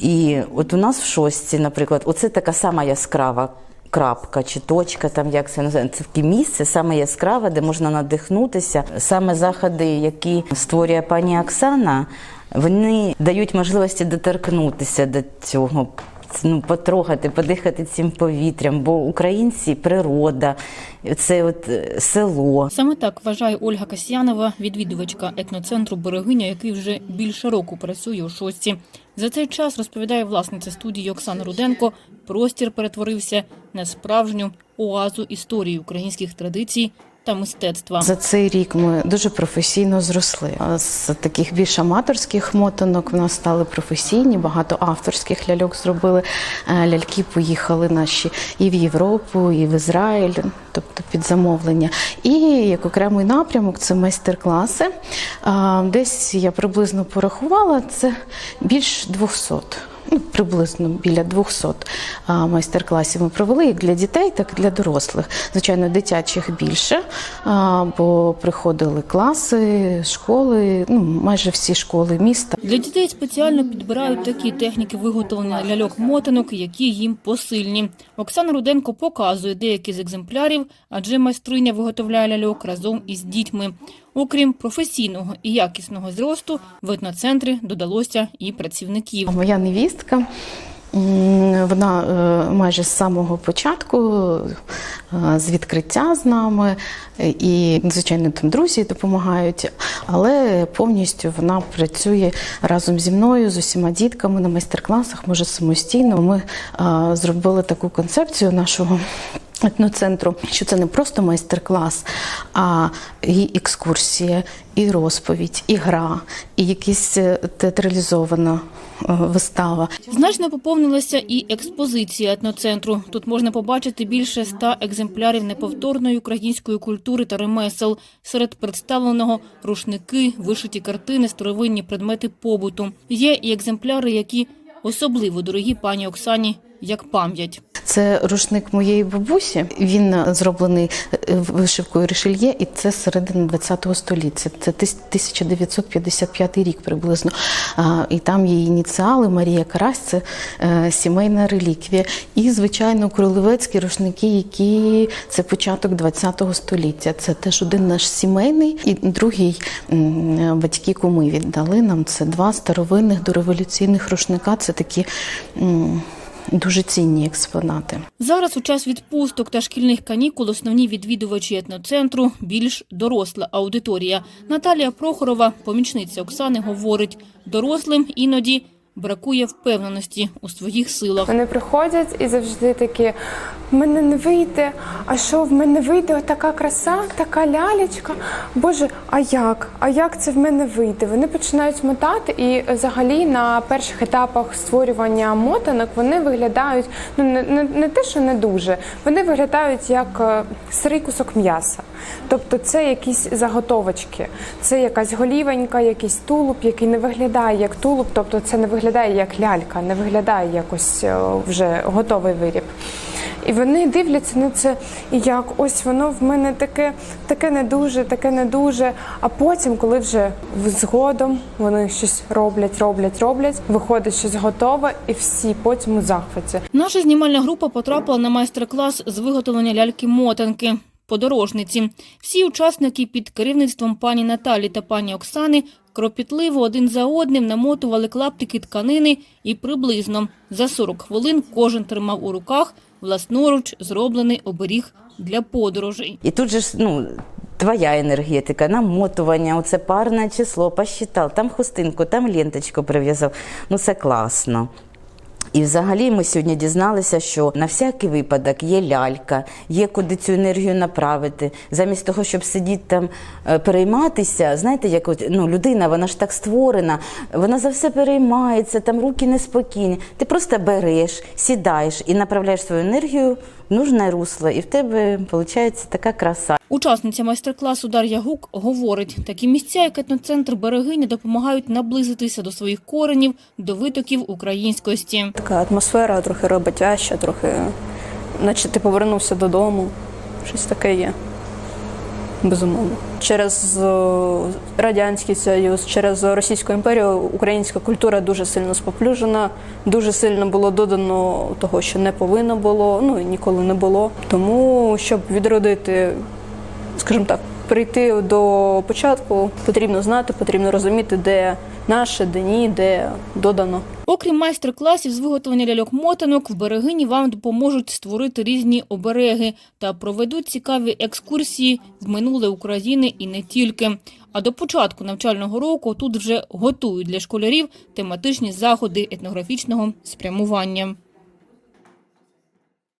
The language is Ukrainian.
І от у нас в шостці, наприклад, оце така сама яскрава крапка чи точка, там як це називається, це таке місце, саме яскраве, де можна надихнутися. Саме заходи, які створює пані Оксана, вони дають можливості доторкнутися до цього. Ну, потрогати, подихати цим повітрям, бо українці природа, це от е, село. Саме так вважає Ольга Касьянова, відвідувачка етноцентру Берегиня, який вже більше року працює у шостці. За цей час розповідає власниця студії Оксана Руденко. Простір перетворився на справжню оазу історії українських традицій та мистецтва. За цей рік ми дуже професійно зросли. З таких більш аматорських мотанок в нас стали професійні, багато авторських ляльок зробили. Е, Ляльки поїхали наші і в Європу, і в Ізраїль, тобто під замовлення. І як окремий напрямок це майстер-класи. Десь я приблизно порахувала, це більш 200. Ну, приблизно біля 200 майстер-класів ми провели як для дітей, так і для дорослих. Звичайно, дитячих більше, бо приходили класи, школи, ну майже всі школи міста. Для дітей спеціально підбирають такі техніки виготовлення ляльок-мотанок, які їм посильні. Оксана Руденко показує деякі з екземплярів, адже майстриня виготовляє ляльок разом із дітьми. Окрім професійного і якісного зросту, в етноцентрі додалося і працівників. Моя невістка. Вона е, майже з самого початку е, з відкриття з нами, і звичайно там друзі допомагають, але повністю вона працює разом зі мною, з усіма дітками на майстер-класах, може самостійно. Ми е, зробили таку концепцію нашого. Етноцентру, що це не просто майстер-клас, а і екскурсія, і розповідь, і гра, і якась е, театралізована е, вистава. Значно поповнилася і експозиція етноцентру. Тут можна побачити більше ста екземплярів неповторної української культури та ремесел. Серед представленого рушники, вишиті картини, старовинні предмети побуту. Є і екземпляри, які особливо дорогі пані Оксані як пам'ять. Це рушник моєї бабусі. Він е, зроблений е, вишивкою рішельє, і це середина ХХ століття. Це 1955 рік приблизно. І там її ініціали Марія Карась, це е, сімейна реліквія. І, звичайно, кролевецькі рушники, які це початок ХХ століття. Це теж один наш сімейний, і другий батьки куми віддали нам. Це два старовинних дореволюційних рушника. Це такі. Дуже цінні експонати. Зараз у час відпусток та шкільних канікул основні відвідувачі етноцентру більш доросла аудиторія. Наталія Прохорова, помічниця Оксани, говорить, дорослим іноді бракує впевненості у своїх силах. Вони приходять і завжди такі: в мене не вийде. А що в мене вийде? Така краса, така лялечка. Боже, а як? А як це в мене вийде? Вони починають мотати, і взагалі на перших етапах створювання мотанок вони виглядають ну не, не, не те, що не дуже. Вони виглядають як е, сирий кусок м'яса. Тобто це якісь заготовочки, це якась голівенька, якийсь тулуб, який не виглядає як тулуб, тобто це не виглядає як лялька, не виглядає якось е, вже готовий виріб. І вони дивляться на це, і як ось воно в мене таке, таке не дуже, таке не дуже. А потім, коли вже згодом вони щось роблять, роблять, роблять, виходить щось готове, і всі потім у захваті. Наша знімальна група потрапила на майстер-клас з виготовлення ляльки-мотанки. Подорожниці. Всі учасники під керівництвом пані Наталі та пані Оксани кропітливо один за одним намотували клаптики тканини і приблизно за 40 хвилин кожен тримав у руках власноруч зроблений оберіг для подорожей. І тут же ж, ну. Твоя енергетика, намотування, оце парне число, посчитав, там хустинку, там ленточку прив'язав. Ну це класно. І взагалі ми сьогодні дізналися, що на всякий випадок є лялька, є куди цю енергію направити. Замість того, щоб сидіти там е, перейматися, знаєте, як от, ну, людина, вона ж так створена, вона за все переймається, там руки неспокійні. Ти просто береш, сідаєш і направляєш свою енергію нужне русло, і в тебе виходить така краса. Учасниця майстер-класу Дар'я Гук говорить, такі місця, як етноцентр Берегиня, допомагають наблизитися до своїх коренів, до витоків українськості. Така атмосфера трохи роботяща, трохи, наче ти повернувся додому. Щось таке є. Безумовно. Через е, Радянський Союз, через Російську імперію українська культура дуже сильно споплюжена, дуже сильно було додано того, що не повинно було, ну і ніколи не було. Тому, щоб відродити, скажімо так, прийти до початку, потрібно знати, потрібно розуміти, де наше, де ні, де додано. Окрім майстер-класів з виготовлення ляльок-мотанок, в берегині вам допоможуть створити різні обереги та проведуть цікаві екскурсії в минуле України і не тільки. А до початку навчального року тут вже готують для школярів тематичні заходи етнографічного спрямування.